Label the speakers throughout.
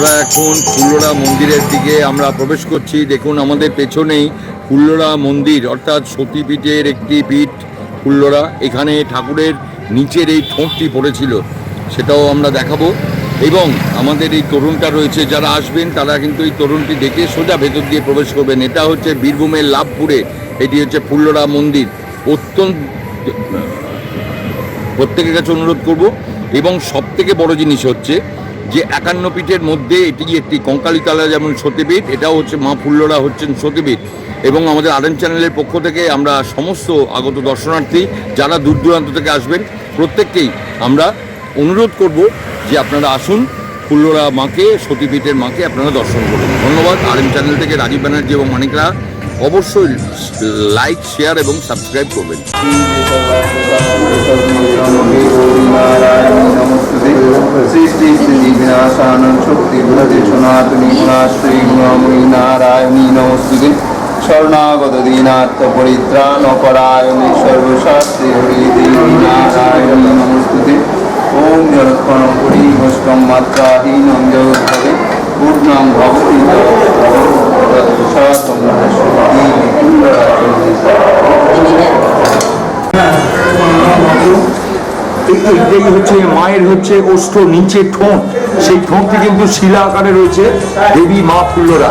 Speaker 1: আমরা এখন ফুল্লরা মন্দিরের দিকে আমরা প্রবেশ করছি। দেখুন, আমাদের পেছনেই ফুল্লরা মন্দির, অর্থাৎ সতীপীঠের একটি পীঠ ফুল্লরা। এখানে ঠাকুরের নিচের এই ঠোঁটটি পড়েছিল, সেটাও আমরা দেখাবো। এবং আমাদের এই তরুণটা রয়েছে, যারা আসবেন, তারা কিন্তু এই তরুণটি দেখে সোজা ভেতর দিয়ে প্রবেশ করবেন। এটা হচ্ছে বীরভূমের লাভপুরে, এটি হচ্ছে ফুল্লরা মন্দির। অত্যন্ত, প্রত্যেকের কাছে অনুরোধ করব, এবং সব থেকে বড় জিনিস হচ্ছে যে একান্ন পীঠের মধ্যে এটি একটি কঙ্কালীতলা যেমন সতীপীঠ, এটাও হচ্ছে মা ফুল্লরা হচ্ছেন সতীপীঠ। এবং আমাদের আরএন চ্যানেলের পক্ষ থেকে আমরা সমস্ত আগত দর্শনার্থী যারা দূর দূরান্ত থেকে আসবেন, প্রত্যেককেই আমরা অনুরোধ করব যে আপনারা আসুন, ফুল্লরা মাকে, সতীপীঠের মাকে আপনারা দর্শন করুন। ধন্যবাদ আরএন চ্যানেল থেকে রাজীব ব্যানার্জি এবং মানিকরা। অবশ্যই লাইক শেয়ার এবং সাবস্ক্রাইব করবেন।
Speaker 2: শরণাগত দীনাত্ম পরিত্রাণ পরায়ণী সর্বশাস্ত্রী হরি দেবী নারায়ণী নমস্তুতে ওম জলৎপণ পুরী ভস্কম মাত্রাহীনম জগদ্ভবে
Speaker 3: এই- হচ্ছে মায়ের হচ্ছে অষ্ট নিচে ঠোঁট সেই ঠোঁটটি কিন্তু শিলা আকারে রয়েছে দেবী মা ফুল্লরা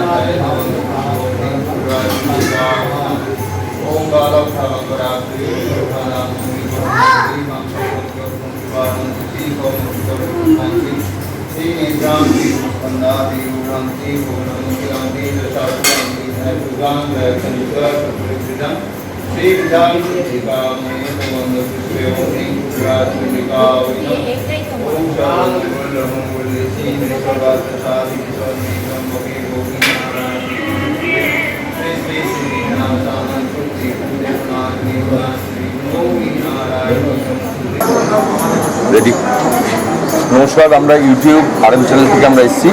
Speaker 1: রেডি নমস্কার আমরা ইউটিউব আরএম চ্যানেল থেকে আমরা এসেছি।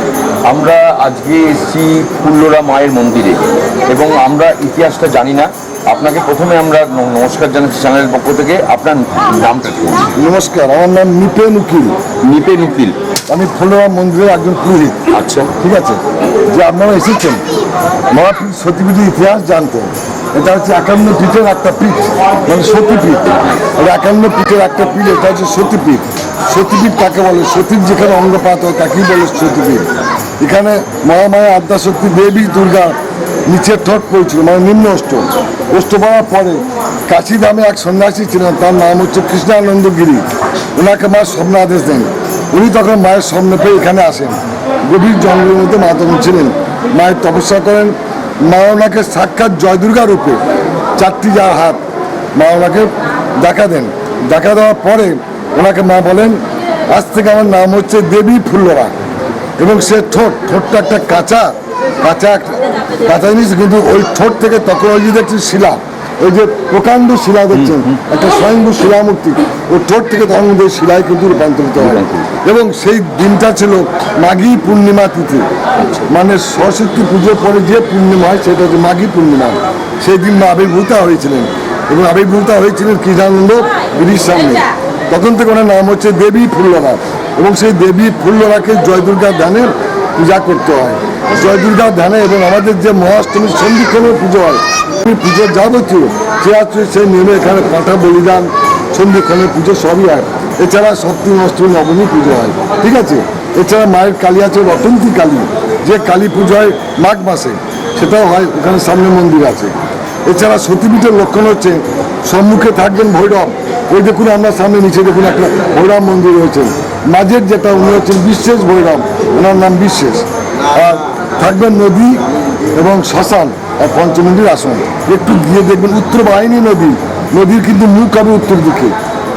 Speaker 1: আমরা আজকে এসেছি ফুল্লরা মায়ের মন্দিরে। এবং আমরা ইতিহাসটা জানি না। আপনাকে প্রথমে আমরা নমস্কার জানাচ্ছি চ্যানেলের পক্ষ থেকে। আপনার নামটা
Speaker 4: নমস্কার আমার নাম নিপেন উকিল
Speaker 1: নিপে নুকিল।
Speaker 4: আমি ফুলরা মন্দিরের একজন পুরোহিত।
Speaker 1: আচ্ছা।
Speaker 4: ঠিক আছে? যে আপনারা এসেছেন মহাপীঠ সতীপীঠের ইতিহাস জানতেন। এটা হচ্ছে একান্ন পীঠের একটা পীঠ মানে সতীপীঠ। আর একান্ন পীঠের একটা পীঠ এটা হচ্ছে সতীপীঠ। সতীপীঠ কাকে বলে? সতীর যেখানে অঙ্গপাত হয় তাকেই বলে সতীপীঠ। এখানে মহামায়া আদ্যাশক্তি দেবী দুর্গা নিচের ঠোঁট পড়েছিল মানে নিম্ন অষ্ট। অষ্ট পড়ার পরে কাশিধামে এক সন্ন্যাসী ছিলেন, তার নাম হচ্ছে কৃষ্ণানন্দ গিরি। ওনাকে মা স্বপ্ন আদেশ দেন। উনি তখন মায়ের স্বপ্ন পেয়ে এখানে আসেন। গভীর জঙ্গলের মধ্যে মা তখন ছিলেন। মায়ের তপস্যা করেন। মা ওনাকে সাক্ষাৎ জয় দুর্গা রূপে চারটি যার হাত মা ওনাকে দেখা দেন। দেখা দেওয়ার পরে ওনাকে মা বলেন, আজ থেকে আমার নাম হচ্ছে দেবী ফুল্লরা। এবং সে ঠোঁট ঠোঁটটা একটা কাঁচা কাঁচা কাঁচা জিনিস কিন্তু ওই ঠোঁট থেকে তখন ওই যে দেখছি শিলা ওই যে প্রকাণ্ড শিলা দেখছেন একটা স্বয়ংভূ শিলামূর্তি ওই ঠোঁট থেকে তখন ওই শিলায় কিন্তু রূপান্তরিত হয়। এবং সেই দিনটা ছিল মাঘী পূর্ণিমা তিথি মানে সরস্বতী পুজোর পরে যে পূর্ণিমা হয় সেটা হচ্ছে মাঘী পূর্ণিমা। সেই দিন মা আবির্ভূতা হয়েছিলেন এবং আবির্ভূতা হয়েছিলেন কৃষ্ণানন্দ গিরির সামনে তখন থেকে ওনার নাম হচ্ছে দেবী ফুল্লরা এবং সেই দেবী ফুল্লরাকে জয় দুর্গা ধ্যানের পূজা করতে হয়। জয় দুর্গা ধ্যানে এবং আমাদের যে মহাষ্টমীর সন্ধিক্ষণের পুজো হয় এই পুজোর যাবতীয় সে আছে সেই নিয়মে এখানে পাঁঠা বলিদান, সন্ধিক্ষণের পুজো সবই হয়। এছাড়া সপ্তমী, অষ্টমী, নবমী পুজো হয়। ঠিক আছে? এছাড়া মায়ের কালী আছে রটন্তী কালী। যে কালী পুজোয় মাঘ মাসে, সেটাও হয়, ওখানে সামনে মন্দির আছে। এছাড়া সতীপীঠের লক্ষণ হচ্ছে, সম্মুখে থাকবেন ভৈরব, ওই দেখুন আমরা সামনে নিচে দেখুন একটা ভৈরব মন্দির রয়েছে। মাঝের যেটা উনি হচ্ছেন বিশ্বেষ ভৈরব ওনার নাম বিশ্বেষ আর থাকবেন নদী এবং শ্মশান, আর পঞ্চমন্দির আসন। একটু গিয়ে দেখবেন উত্তর বাহিনী নদী, নদীর কিন্তু মুখ হবে উত্তর দিকে।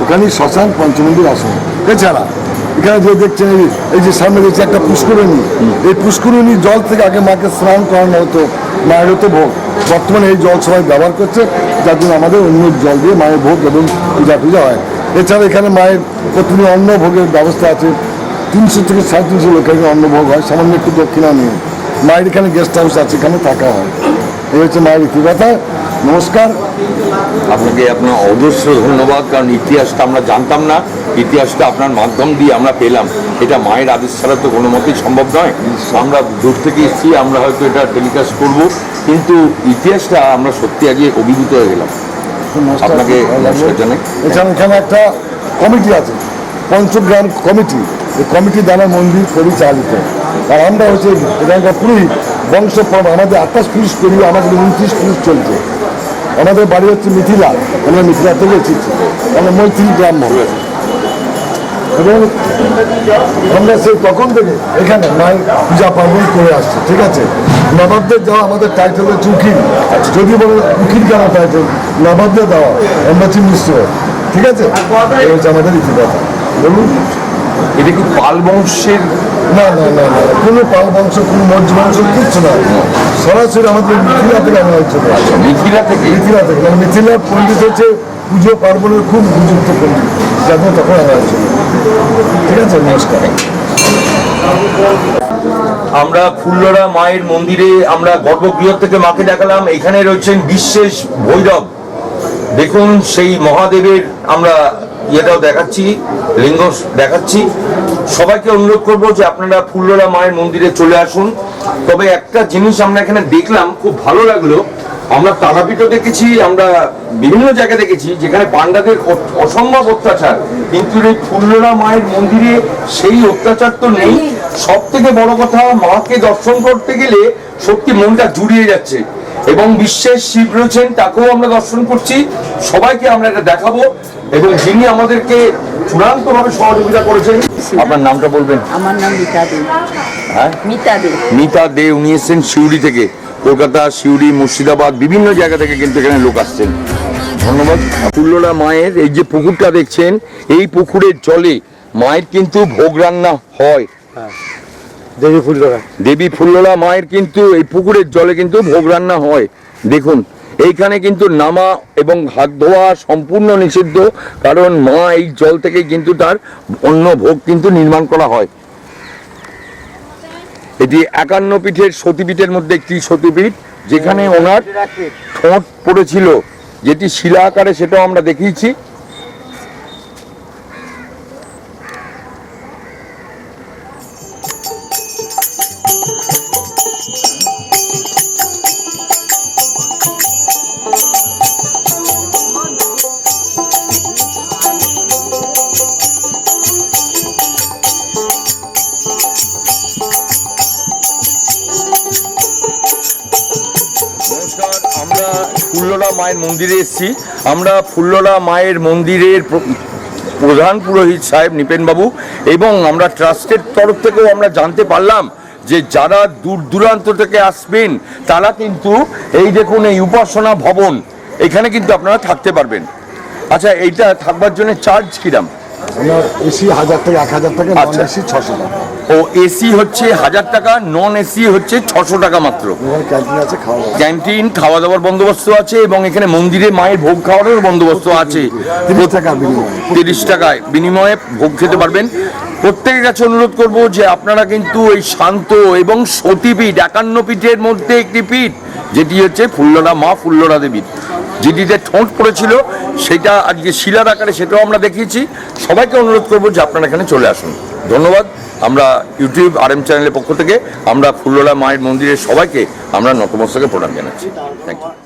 Speaker 4: ওখানে শ্মশান পঞ্চমন্দির আসন। এছাড়া, এখানে যে দেখছেন এই যে- এই যে সামনে দেখছি একটা পুষ্করণী, এই পুষ্করণী জল থেকে আগে মাকে স্নান করানো হতো, মায়ের হতো ভোগ। বর্তমানে এই জল সবাই ব্যবহার করছে, যার জন্য আমাদের অন্য জল দিয়ে মায়ের ভোগ এবং পূজা পূজা হয়। এছাড়া এখানে মায়ের প্রতিদিন অন্ন ভোগের ব্যবস্থা আছে। তিনশো থেকে সাড়ে তিনশো লোকের অন্ন ভোগ হয়, সামান্য একটু দক্ষিণা নিয়ে। মায়ের এখানে গেস্ট হাউস আছে, এখানে থাকা হয়। এই হচ্ছে মায়ের ইতিবাতা নমস্কার।
Speaker 1: আপনাকে আপনার অজস্র ধন্যবাদ, কারণ ইতিহাসটা আমরা জানতাম না। ইতিহাসটা আপনার মাধ্যম দিয়ে আমরা পেলাম। এটা মায়ের আদেশ ছাড়া তো কোনো মতেই সম্ভব নয়। আমরা দূর থেকে এসেছি, আমরা হয়তো এটা টেলিকাস্ট করব, কিন্তু ইতিহাসটা আমরা সত্যি আজকে অভিভূত হয়ে গেলাম। আপনাকে
Speaker 4: এখানে একটা কমিটি আছে, পঞ্চগ্রাম কমিটি। এই কমিটি দ্বারা মন্দির পরিচালিত। আর আমরা হচ্ছে এখানকার পুরোহিত, বংশ আমাদের আঠাশ পুলিশ পেরিয়ে আমাদের উনত্রিশ পুলিশ চলছে। আমাদের বাড়ি হচ্ছে মিথিলা, আমরা মিথিলা থেকে এসেছি। আমরা মৈত্রী ব্রাহ্মণ। এবং আমরা সেই তখন থেকে এখানে মায়ের পূজা পার্বণ করে আসছি ঠিক আছে? নবাবদের দেওয়া আমাদের টাইটেল হচ্ছে উকিল যদি বলে উকিল কেন টাইটেল নবাবদের দেওয়া আমরা মিশ্র ঠিক আছে? এই হচ্ছে আমাদের ইতিবাদ বলুন?
Speaker 1: এটা কি পাল বংশের?
Speaker 4: না না না না কোনো পাল বংশ কোনো মর্য বংশ কিচ্ছু না। সরাসরি আমাদের মিথিলা থেকে আনা হয়েছিল
Speaker 1: মিথিলা থেকে?
Speaker 4: মিথিলা থেকে। মানে মিথিলার পণ্ডিত হচ্ছে পুজো পার্বণের খুব উপযুক্ত পণ্ডিত জন্য তখন আনা হয়েছিল
Speaker 1: আমরা ফুল্লরা মায়ের মন্দিরে আমরা গর্ভগৃহ থেকে মাকে দেখালাম এখানে রয়েছেন বিশেষ ভৈরব। দেখুন, সেই মহাদেবের আমরা ইয়েটাও দেখাচ্ছি, লিঙ্গ দেখাচ্ছি। সবাইকে অনুরোধ করব যে আপনারা ফুল্লরা মায়ের মন্দিরে চলে আসুন। তবে একটা জিনিস আমরা এখানে দেখলাম, খুব ভালো লাগল। আমরা তারাপীঠও দেখেছি আমরা বিভিন্ন জায়গায় দেখেছি যেখানে পান্ডাদের অ- অসম্ভব অত্যাচার। কিন্তু এই ফুল্লরা মায়ের মন্দিরে সেই অত্যাচার তো নেই। সব থেকে বড় কথা মাকে দর্শন করতে গেলে সত্যি মনটা জুড়িয়ে যাচ্ছে। এবং বিশ্বের শিব রয়েছেন তাকেও আমরা দর্শন করছি। সবাইকে আমরা এটা দেখাবো। এবং যিনি আমাদেরকে চূড়ান্ত ভাবে সহযোগিতা করেছেন আপনার নামটা বলবেন?
Speaker 5: আমার নাম মিতা দে।
Speaker 1: হ্যাঁ?
Speaker 5: মিতা দে।
Speaker 1: মিতা দে উনি এসেছেন সিউড়ি থেকে। কলকাতা সিউড়ি মুর্শিদাবাদ বিভিন্ন জায়গা থেকে কিন্তু এখানে লোক আসছেন। ধন্যবাদ। ফুল্লরা মায়ের এই যে পুকুরটা দেখছেন এই পুকুরের জলে মায়ের কিন্তু ভোগ রান্না হয়।
Speaker 6: দেবী ফুল্লরা
Speaker 1: দেবী ফুল্লরা মায়ের কিন্তু এই পুকুরের জলে কিন্তু ভোগ রান্না হয়। দেখুন এইখানে কিন্তু নামা এবং হাত ধোয়া সম্পূর্ণ নিষিদ্ধ কারণ মা এই জল থেকে কিন্তু তার অন্য ভোগ কিন্তু নির্মাণ করা হয়। এটি একান্ন পীঠের সতীপীঠের মধ্যে একটি সতীপীঠ যেখানে ওনার ঠোঁট পড়েছিল। যেটি শিলা আকারে সেটাও আমরা দেখিয়েছি। মায়ের মন্দিরে এসেছি। আমরা ফুল্লরা মায়ের মন্দিরের প্রধান পুরোহিত সাহেব নিপেনবাবু এবং আমরা ট্রাস্টের তরফ থেকেও আমরা জানতে পারলাম যে যারা দূর দূরান্ত থেকে আসবেন, তারা কিন্তু এই দেখুন এই উপাসনা ভবন, এখানে কিন্তু আপনারা থাকতে পারবেন। আচ্ছা এইটা থাকবার জন্য চার্জ কিরাম?
Speaker 4: আমার এসি হাজার থেকে এক হাজার টাকা নন
Speaker 1: আচ্ছা।
Speaker 4: এসি ছশো টাকা।
Speaker 1: ও এসি হচ্ছে হাজার টাকা নন এসি হচ্ছে ছশো টাকা মাত্র।
Speaker 4: এখানে ক্যান্টিন আছে খাওয়া দাওয়া।
Speaker 1: ক্যান্টিন খাওয়া দাওয়ার বন্দোবস্ত আছে এবং এখানে মন্দিরে মায়ের ভোগ খাওয়ারও বন্দোবস্ত আছে।
Speaker 4: তিরিশ টাকা বিনিময়ে।
Speaker 1: তিরিশ টাকায় বিনিময়ে ভোগ খেতে পারবেন। প্রত্যেকের কাছে অনুরোধ করব যে আপনারা কিন্তু এই শান্ত এবং সতীপীঠ একান্ন পীঠের মধ্যে একটি পীঠ যেটি হচ্ছে ফুল্লরা মা ফুল্লরা দেবীর যেটিতে ঠোঁট পড়েছিল, সেটা আজকে শিলার আকারে সেটাও আমরা দেখিয়েছি। সবাইকে অনুরোধ করব যে আপনারা এখানে চলে আসুন। ধন্যবাদ। আমরা ইউটিউব আর এম চ্যানেলের পক্ষ থেকে আমরা ফুল্লোলা মায়ের মন্দিরের সবাইকে আমরা নতমস্তকে প্রণাম জানাচ্ছি। Thank you